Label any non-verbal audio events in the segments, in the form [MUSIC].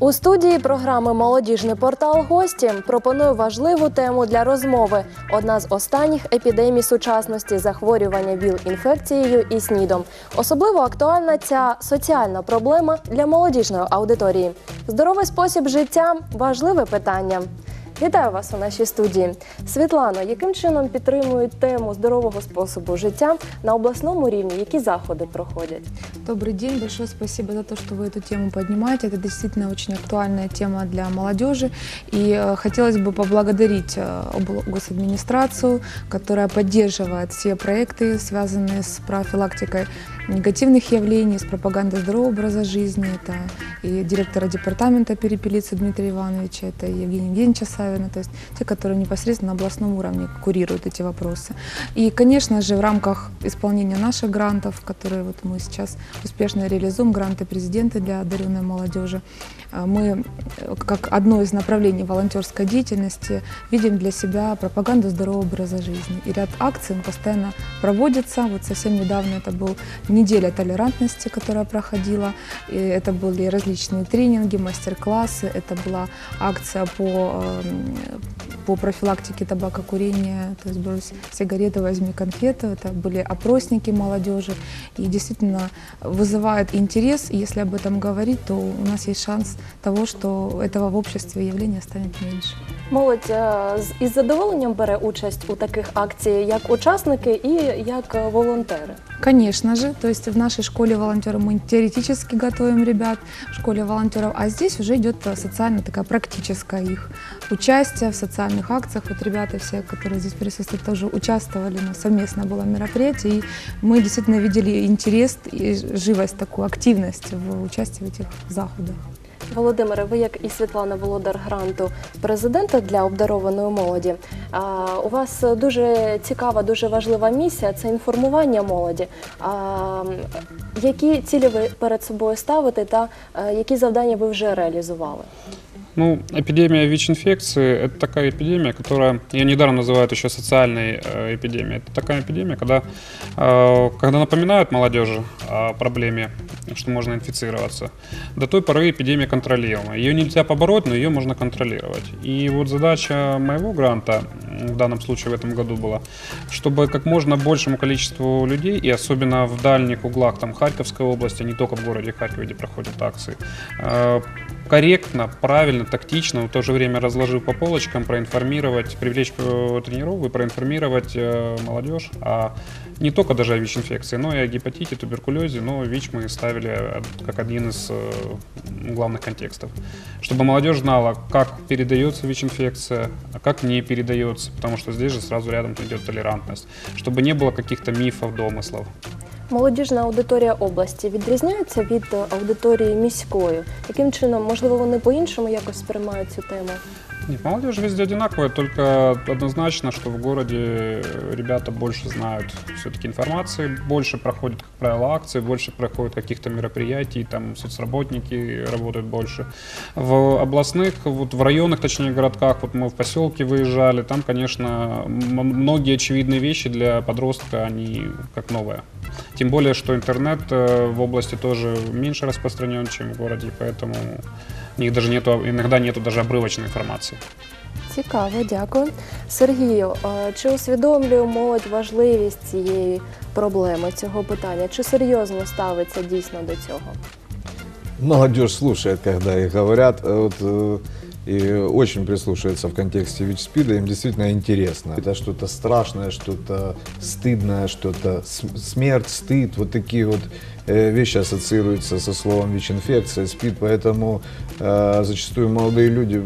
У студії програми Молодіжний портал гості пропоную важливу тему для розмови. Одна з останніх епідемій сучасності захворювання ВІЛ-інфекцією і СНІДом. Особливо актуальна ця соціальна проблема для молодіжної аудиторії. Здоровий спосіб життя важливе питання. Вітаю вас у нашій студії. Світлано, яким чином підтримують тему здорового способу життя на обласному рівні? Які заходи проходять? Добрый день, большое спасибо за то, что вы эту тему поднимаете. Это действительно очень актуальная тема для молодежи. И э, хотелось бы поблагодарить э, обл- госадминистрацию, которая поддерживает все проекты, связанные с профилактикой негативных явлений, с пропагандой здорового образа жизни. Это и директора департамента перепелицы Дмитрия Ивановича, это Евгения Евгеньевича Савина, то есть те, которые непосредственно на областном уровне курируют эти вопросы. И, конечно же, в рамках исполнения наших грантов, которые вот мы сейчас успешно реализуем, гранты президента для одаренной молодежи, э, мы э, как одно из направлений волонтерской деятельности видим для себя пропаганду здорового образа жизни. И ряд акций постоянно проводится. Вот совсем недавно это был неделя толерантности, которая проходила. И это были различные тренинги, мастер-классы. Это была акция по, эм, по профилактике табакокурения, то есть брось сигареты, возьми конфету. Это были опросники молодежи. И действительно вызывает интерес. И если об этом говорить, то у нас есть шанс того, что этого в обществе явления станет меньше. Молодь е, з- із задоволенням бере участь у таких акціях як учасники і як е, волонтери. Конечно же, то есть в нашей школе волонтеров мы теоретически готовим ребят в школе волонтеров, а здесь уже идет э, социально такая практическая их участие в социальных акциях. Вот ребята все, которые здесь присутствуют, тоже участвовали, у нас совместно было мероприятие, и мы действительно видели интерес и живость, такую активность в участии в этих заходах. Володимире, ви як і Світлана Володар гранту президента для обдарованої молоді. А, у вас дуже цікава, дуже важлива місія це інформування молоді. А, м, які цілі ви перед собою ставите та е, які завдання ви вже реалізували? Ну, эпидемия ВИЧ-инфекции – это такая эпидемия, которая, ее недаром называют еще социальной э, эпидемией. Это такая эпидемия, когда, э, когда напоминают молодежи о проблеме, что можно инфицироваться, до той поры эпидемия контролируема. Ее нельзя побороть, но ее можно контролировать. И вот задача моего гранта, в данном случае в этом году была, чтобы как можно большему количеству людей, и особенно в дальних углах там, Харьковской области, не только в городе Харькове, где проходят акции, э, корректно, правильно, тактично, в то же время разложив по полочкам, проинформировать, привлечь э, тренеров и проинформировать э, молодежь о не только даже о ВИЧ-инфекции, но и о гепатите, туберкулезе, но ВИЧ мы ставили как один из э, главных контекстов. Чтобы молодежь знала, как передается ВИЧ-инфекция, а как не передается, потому что здесь же сразу рядом идет толерантность. Чтобы не было каких-то мифов, домыслов. Молодіжна аудиторія області відрізняється від е, аудиторії міської. Яким чином, можливо, вони по-іншому якось сприймають цю тему? Нет, молодежь везде одинаковая, только однозначно, что в городе э, ребята больше знают все-таки информации, больше проходят, как правило, акции, больше проходят каких-то мероприятий, там соцработники работают больше. В областных, вот в районах, точнее, городках, вот мы в поселке выезжали, там, конечно, м- многие очевидные вещи для подростка, они как новые. Тем более, что интернет э, в области тоже меньше распространен, чем в городе, поэтому у них даже нету, иногда нету даже обрывочной информации. Цікаво, дякую. Сергію, е, чи усвідомлює молодь важливість цієї проблеми, цього питання? Чи серйозно ставиться дійсно до цього? Молодежь слушает, когда их говорят, э, вот, э, и очень прислушивается в контексте ВИЧ-СПИДа, им действительно интересно. Это что-то страшное, что-то стыдное, что-то смерть, стыд, вот такие вот э, вещи ассоциируются со словом ВИЧ-инфекция, СПИД, поэтому э, зачастую молодые люди,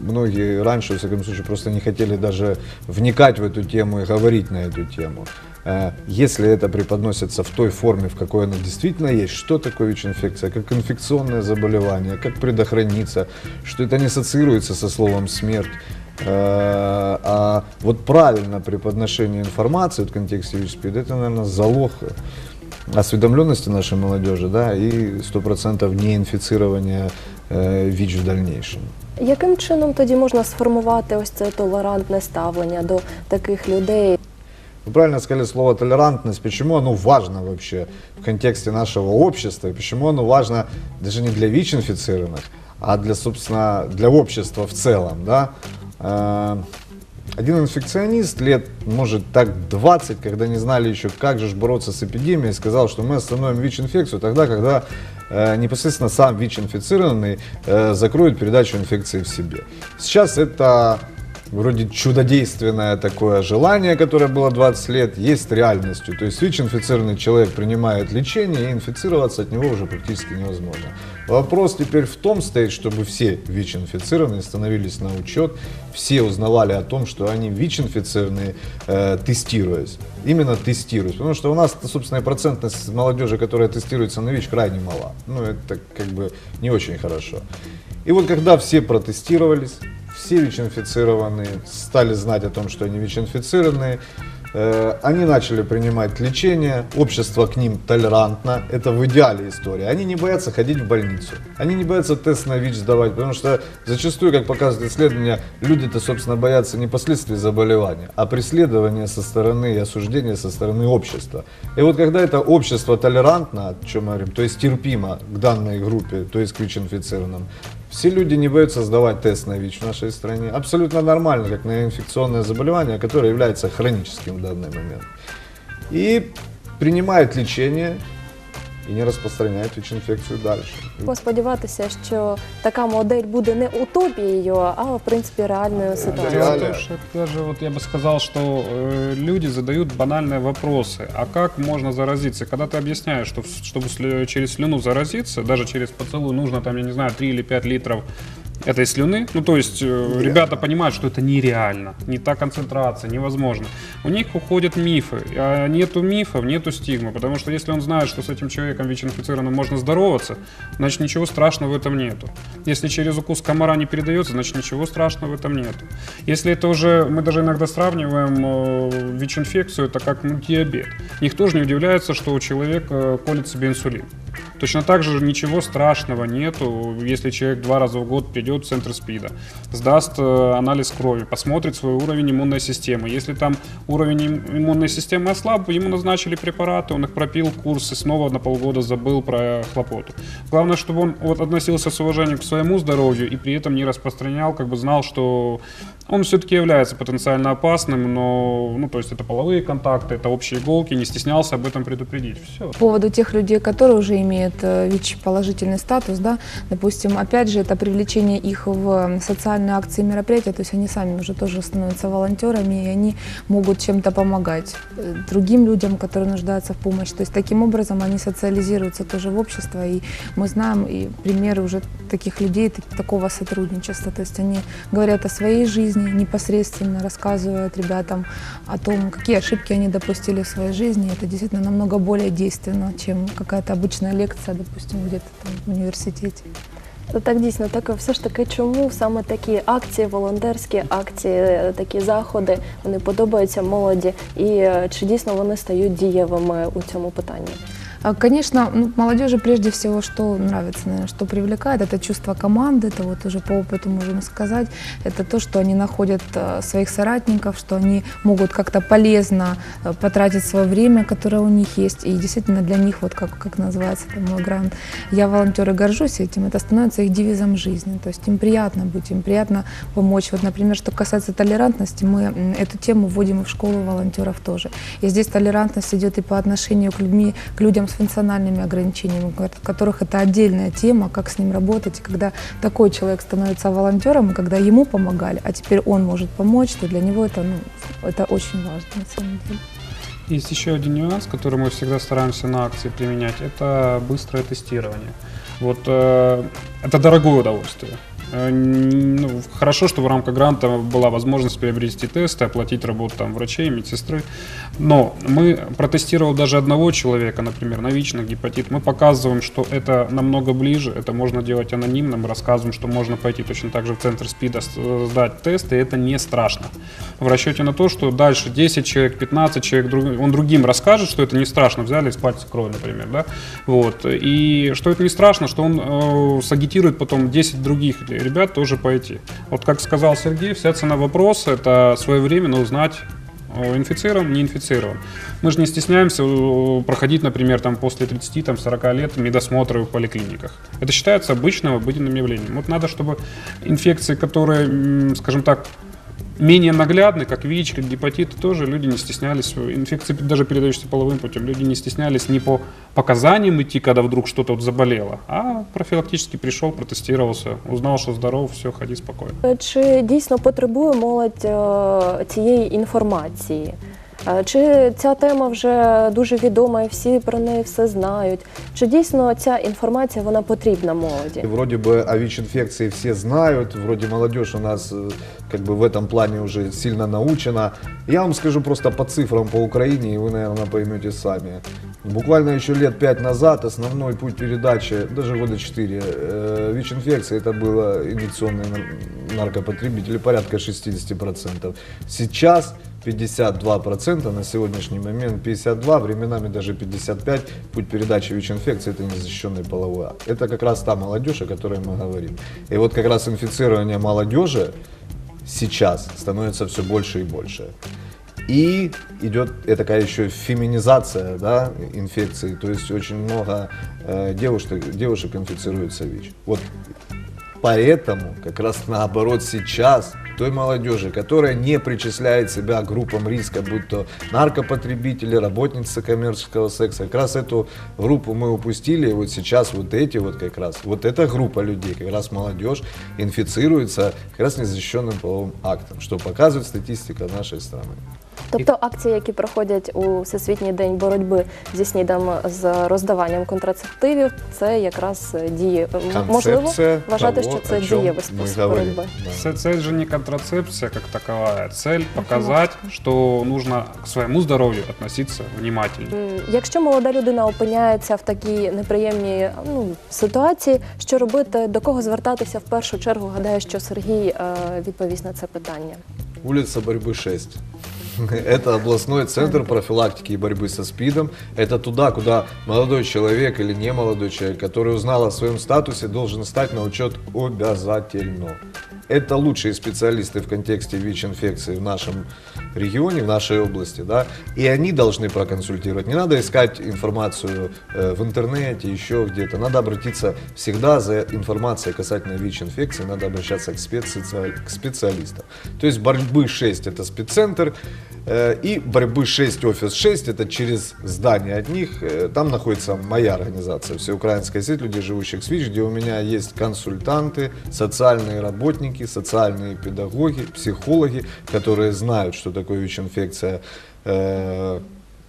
многие раньше, во всяком случае, просто не хотели даже вникать в эту тему и говорить на эту тему. Э, Если это преподносится в той форме, в какой она действительно есть, что такое ВИЧ-инфекция, как инфекционное заболевание, как предохраниться, что это не ассоциируется со словом смерть, Э, а вот правильно преподношение информации в контексте ВИЧ-СПИД, это, наверное, залог осведомленности нашей молодежи, да, и сто процентов неинфицирования э, ВИЧ в дальнейшем. Яким чином тоді можна сформувати ось це толерантне ставлення до таких людей? Вы правильно сказали слово толерантность. Почему оно важно вообще в контексте нашего общества? И почему оно важно даже не для ВИЧ-инфицированных, а для, собственно, для общества в целом, да. Э, Один инфекционист лет, может, так 20, когда не знали еще, как же бороться с эпидемией, сказал, что мы остановим ВИЧ-инфекцию тогда, когда э, непосредственно сам ВИЧ-инфицированный э, закроет передачу инфекции в себе. Сейчас это вроде чудодейственное такое желание, которое было 20 лет, есть реальностью. То есть ВИЧ-инфицированный человек принимает лечение, и инфицироваться от него уже практически невозможно. Вопрос теперь в том стоит, чтобы все ВИЧ-инфицированные становились на учет, все узнавали о том, что они ВИЧ-инфицированные, э, тестируясь. Именно тестируясь. Потому что у нас, собственно, процентность молодежи, которая тестируется на ВИЧ, крайне мала. Ну, это как бы не очень хорошо. И вот когда все протестировались, все ВИЧ-инфицированные стали знать о том, что они ВИЧ-инфицированные, э, они начали принимать лечение, общество к ним толерантно, это в идеале история. Они не боятся ходить в больницу, они не боятся тест на ВИЧ сдавать, потому что зачастую, как показывает исследования, люди-то, собственно, боятся не последствий заболевания, а преследования со стороны и осуждения со стороны общества. И вот когда это общество толерантно, о чем мы говорим, то есть терпимо к данной группе, то есть к ВИЧ-инфицированным, все люди не боятся сдавать тест на ВИЧ в нашей стране. Абсолютно нормально, как на инфекционное заболевание, которое является хроническим в данный момент. И принимает лечение и не распространяет ВИЧ-инфекцию дальше. Можемо сподіватися, що така модель буде не утопією, а в принципі реальною ситуацією. Дело в Реально. том, что это даже вот я бы сказал, что э, люди задают банальные вопросы. А как можно заразиться? Когда ты объясняешь, что в- чтобы сли- через слюну заразиться, даже через поцелуй нужно там, я не знаю, 3 или 5 литров этой слюны. Ну, то есть э, ребята понимают, что это нереально, не та концентрация, невозможно. У них уходят мифы. А нету мифов, нету стигмы. Потому что если он знает, что с этим человеком ВИЧ-инфицированным можно здороваться, значит ничего страшного в этом нету. Если через укус комара не передается, значит ничего страшного в этом нету. Если это уже, мы даже иногда сравниваем э, ВИЧ-инфекцию, это как ну, диабет. Никто же не удивляется, что человек колет себе инсулин. Точно так же ничего страшного нету, если человек два раза в год придет в центр СПИДа, сдаст э, анализ крови, посмотрит свой уровень иммунной системы. Если там уровень им- иммунной системы ослаб, ему назначили препараты, он их пропил курс и снова на полгода забыл про хлопоту. Главное, чтобы он вот относился с уважением к своему здоровью и при этом не распространял, как бы знал, что он все-таки является потенциально опасным, но, ну, то есть это половые контакты, это общие иголки, не стеснялся об этом предупредить. Все. По поводу тех людей, которые уже имеют э, ВИЧ положительный статус, да, допустим, опять же, это привлечение их в социальные акции и мероприятия, то есть они сами уже тоже становятся волонтерами, и они могут чем-то помогать э, другим людям, которые нуждаются в помощи. То есть таким образом они социализируются тоже в общество, и мы знаем и примеры уже таких людей, так- такого сотрудничества. То есть они говорят о своей жизни непосредственно, рассказывают ребятам о том, какие ошибки они допустили в своей жизни. Это действительно намного более действенно, чем какая-то обычная лекция, допустим, где-то там в університеті. Так дійсно, так все ж таки, чому саме такі акції, волонтерські акції, е, такі заходи вони подобаються молоді, і е, чи дійсно вони стають дієвими у цьому питанні? А, Конечно, ну, молодежи прежде всего, что нравится, наверное, что привлекает, это чувство команды, это вот уже по опыту можем сказать, это то, что они находят э, своих соратников, что они могут как-то полезно э, потратить свое время, которое у них есть, и действительно для них, вот как, как называется там мой грант, я волонтер и горжусь этим, это становится их девизом жизни, то есть им приятно быть, им приятно помочь. Вот, например, что касается толерантности, мы эту тему вводим и в школу волонтеров тоже. И здесь толерантность идет и по отношению к, людьми, к людям с функциональными ограничениями, у которых это отдельная тема, как с ним работать. Когда такой человек становится волонтером, и когда ему помогали, а теперь он может помочь, то для него это, ну, это очень важно на самом деле. Есть еще один нюанс, который мы всегда стараемся на акции применять, это быстрое тестирование. Вот э, это дорогое удовольствие. Э, ну, хорошо, что в рамках гранта была возможность приобрести тесты, оплатить работу там врачей, медсестры. Но мы, протестировав даже одного человека, например, на ВИЧ, на гепатит, мы показываем, что это намного ближе, это можно делать анонимно, мы рассказываем, что можно пойти точно так же в центр СПИДа сдать тесты, и это не страшно. В расчете на то, что дальше 10 человек, 15 человек, он другим расскажет, что это не страшно, взяли из пальца кровь, например, да, вот, и что это не страшно, что он э, сагитирует потом 10 других ребят тоже пойти. Вот как сказал Сергей, вся цена вопроса – это своевременно узнать инфицирован, не инфицирован. Мы же не стесняемся э, проходить, например, там, после 30, там, 40 лет медосмотры в поликлиниках. Это считается обычным, обыденным явлением. Вот надо, чтобы инфекции, которые, скажем так, менее наглядны, как ВИЧ, как гепатиты тоже люди не стеснялись. Инфекции, даже передающиеся половым путем, люди не стеснялись не по показаниям идти, когда вдруг что-то вот заболело, а профилактически пришел, протестировался, узнал, что здоров, все, ходи спокойно. Е, Чи дійсно потребує молодь е, цієї інформації? Е, Чи ця тема вже дуже відома і всі про неї все знають? Чи дійсно ця інформація вона потрібна молоді? И вроде бы о ВИЧ-инфекции все знают, вроде молодежь у нас э, как бы в этом плане уже сильно научена. Я вам скажу просто по цифрам по Украине, и вы, наверное, поймете сами. Буквально еще лет пять назад основной путь передачи, даже года 4, э, ВИЧ-инфекции это было инъекционные нар- наркопотребители, порядка 60%. Сейчас 52% на сегодняшний момент, 52, временами даже 55, путь передачи ВИЧ-инфекции это незащищенный половой акт. Это как раз та молодежь, о которой мы говорим. И вот как раз инфицирование молодежи сейчас становится все больше и больше. И идет э, такая еще феминизация да, инфекции, то есть очень много э, девушек, девушек инфицируется ВИЧ. Вот Поэтому как раз наоборот сейчас той молодежи, которая не причисляет себя группам риска, будь то наркопотребители, работницы коммерческого секса, как раз эту группу мы упустили, и вот сейчас вот эти вот как раз, вот эта группа людей, как раз молодежь, инфицируется как раз незащищенным половым актом, что показывает статистика нашей страны. Тобто акції, які проходять у Всесвітній день боротьби зі снідом з роздаванням контрацептивів, це якраз діє. Можливо, вважати, того, що це дієвий спосіб боротьби. Да. Цель, же не контрацепция как таковая. Цель показать, что нужно к своему здоровью относиться внимательно. Якщо молода людина опиняється в такій неприємній ну, ситуації, що робити, до кого звертатися в першу чергу? Гадаю, що Сергій е, відповість на це питання. Улица борьбы 6. [LAUGHS] Это областной центр профилактики и борьбы со СПИДом. Это туда, куда молодой человек или не молодой человек, который узнал о своем статусе, должен стать на учет обязательно. Это лучшие специалисты в контексте ВИЧ-инфекции в нашем регионе, в нашей области, да, и они должны проконсультировать. Не надо искать информацию э, в интернете, еще где-то. Надо обратиться всегда за информацией касательно ВИЧ-инфекции, надо обращаться к, спецсоци- к специалистам. То есть борьбы 6 это спеццентр, и борьбы 6, офис 6 это через здание от них. Э, Там находится моя организация, всеукраинская сеть людей, живущих с ВИЧ, где у меня есть консультанты, социальные работники, социальные педагоги, психологи, которые знают, что такое ВИЧ-инфекция э,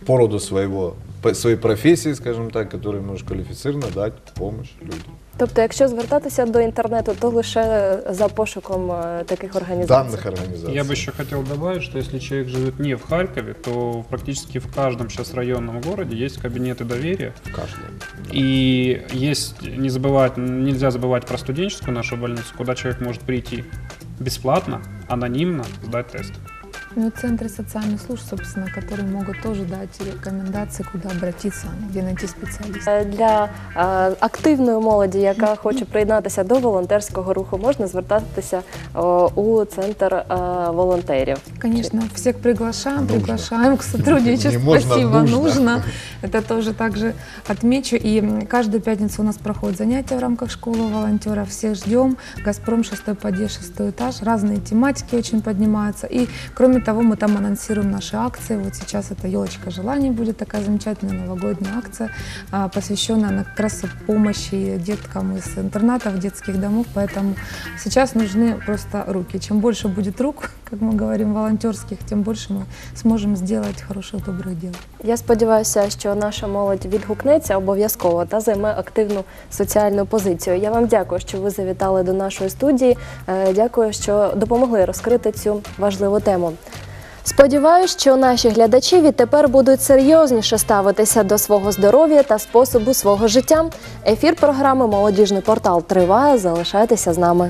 по роду своего, по своей профессии, скажем так, которые может квалифицированно дать помощь людям. Тобто, якщо звертатися до інтернету, то лише за пошуком е, таких організацій. Данных организаций. Я бы еще хотел добавить, что если человек живет не в Харькове, то практически в каждом сейчас районном городе есть кабинеты доверия. в каждом. И есть, не забывать, нельзя забывать про студенческую нашу больницу, куда человек может прийти бесплатно, анонимно сдать тест. Ну, и центры социальных служб, собственно, которые могут тоже дать рекомендации, куда обратиться, где найти специалиста. Е, Для е, активної молоді, яка хоче приєднатися до волонтерського руху, можна звертатися е, у центр е, волонтерів. Конечно, всех приглашаем, Нужно. приглашаем к сотрудничеству. Не можно, [LAUGHS] Спасибо, нужно. нужно. [LAUGHS] Это тоже также отмечу. И м, каждую пятницу у нас проходят занятия в рамках школы волонтеров. Всех ждем. Газпром, шестой подъезд, шестой этаж. Разные тематики очень поднимаются. И кроме того, мы там анонсируем наши акции. Вот сейчас это елочка желаний будет такая замечательная новогодняя акция, а, посвященная она как раз помощи деткам из интернатов, детских домов. Поэтому сейчас нужны просто руки. Чем больше будет рук, [LAUGHS] как мы говорим, волонтерских, тем больше мы сможем сделать хорошее, доброе дело. Я сподіваюся, що наша молодь відгукнеться обов'язково та займе активну соціальну позицію. Я вам дякую, що ви завітали до нашої студії. Е, Дякую, що допомогли розкрити цю важливу тему. Сподіваюсь, що наші глядачі відтепер будуть серйозніше ставитися до свого здоров'я та способу свого життя. Ефір програми Молодіжний портал триває. Залишайтеся з нами.